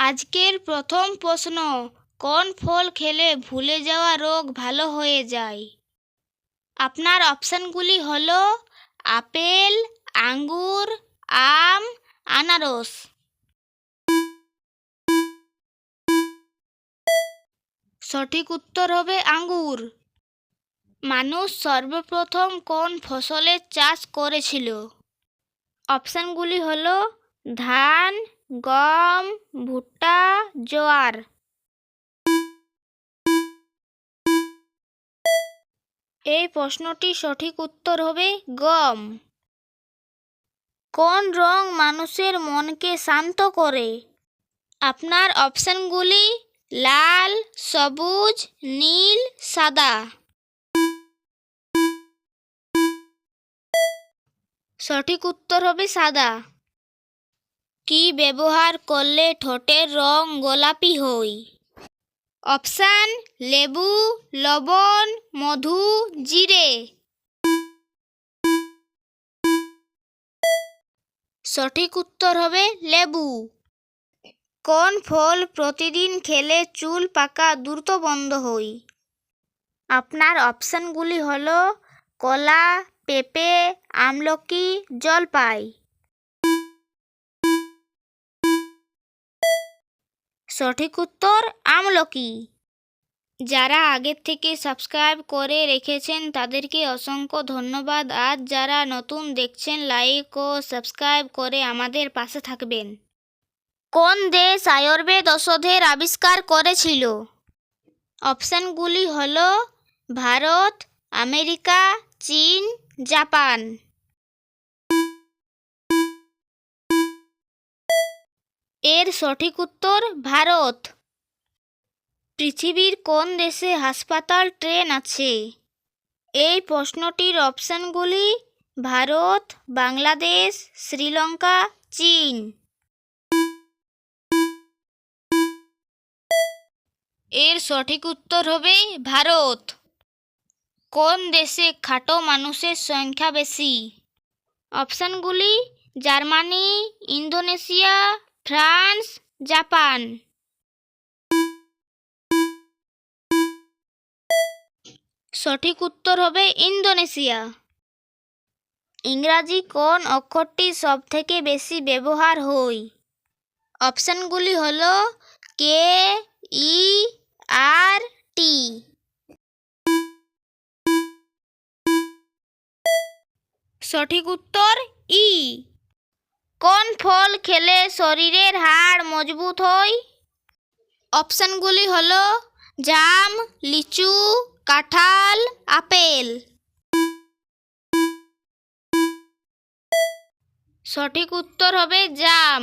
আজকের প্রথম প্রশ্ন, কোন ফল খেলে ভুলে যাওয়া রোগ ভালো হয়ে যায়? আপনার অপশানগুলি হল, আপেল, আঙ্গুর, আম, আনারস। সঠিক উত্তর হবে আঙ্গুর। মানুষ সর্বপ্রথম কোন ফসলের চাষ করেছিল? অপশানগুলি হল, ধান গম, ভুট্টা, জোয়ার। এই প্রশ্নটি সঠিক উত্তর হবে গম। কোন রং মানুষের মনকে শান্ত করে? আপনার অপশানগুলি লাল, সবুজ, নীল, সাদা। সঠিক উত্তর হবে সাদা। কি ব্যবহার করলে ঠোঁটের রং গোলাপি হয়? অপশান, লেবু, লবণ, মধু, জিরে। সঠিক উত্তর হবে লেবু। কোন ফল প্রতিদিন খেলে চুল পাকা দ্রুত বন্ধ হয়? আপনার অপশানগুলি হলো কলা, পেঁপে, আমলকি, জলপাই। সঠিক উত্তর আমলকি। যারা আগের থেকে সাবস্ক্রাইব করে রেখেছেন, তাদেরকে অসংখ্য ধন্যবাদ। আজ যারা নতুন দেখছেন লাইক ও সাবস্ক্রাইব করে আমাদের পাশে থাকবেন। কোন দেশ আয়ুর্বেদ ওষুধের আবিষ্কার করেছিল? অপশানগুলি হল ভারত, আমেরিকা, চীন, জাপান। এর সঠিক উত্তর ভারত। পৃথিবীর কোন দেশে হাসপাতাল, ট্রেন আছে? এই প্রশ্নটির অপশানগুলি ভারত, বাংলাদেশ, শ্রীলঙ্কা, চীন। এর সঠিক উত্তর হবে ভারত। কোন দেশে খাটো মানুষের সংখ্যা বেশি? অপশানগুলি জার্মানি, ইন্দোনেশিয়া ফ্রান্স, জাপান। সঠিক উত্তর হবে ইন্দোনেশিয়া। ইংরাজি কোন অক্ষরটি সব থেকে বেশি ব্যবহার হয়? অপশানগুলি হল কে, ই, আর, টি। সঠিক উত্তর ই। খেলে শরীরের হাড় মজবুত হয় অপশানগুলি হল জাম, লিচু, কাঁঠাল, আপেল। সঠিক উত্তর হবে জাম।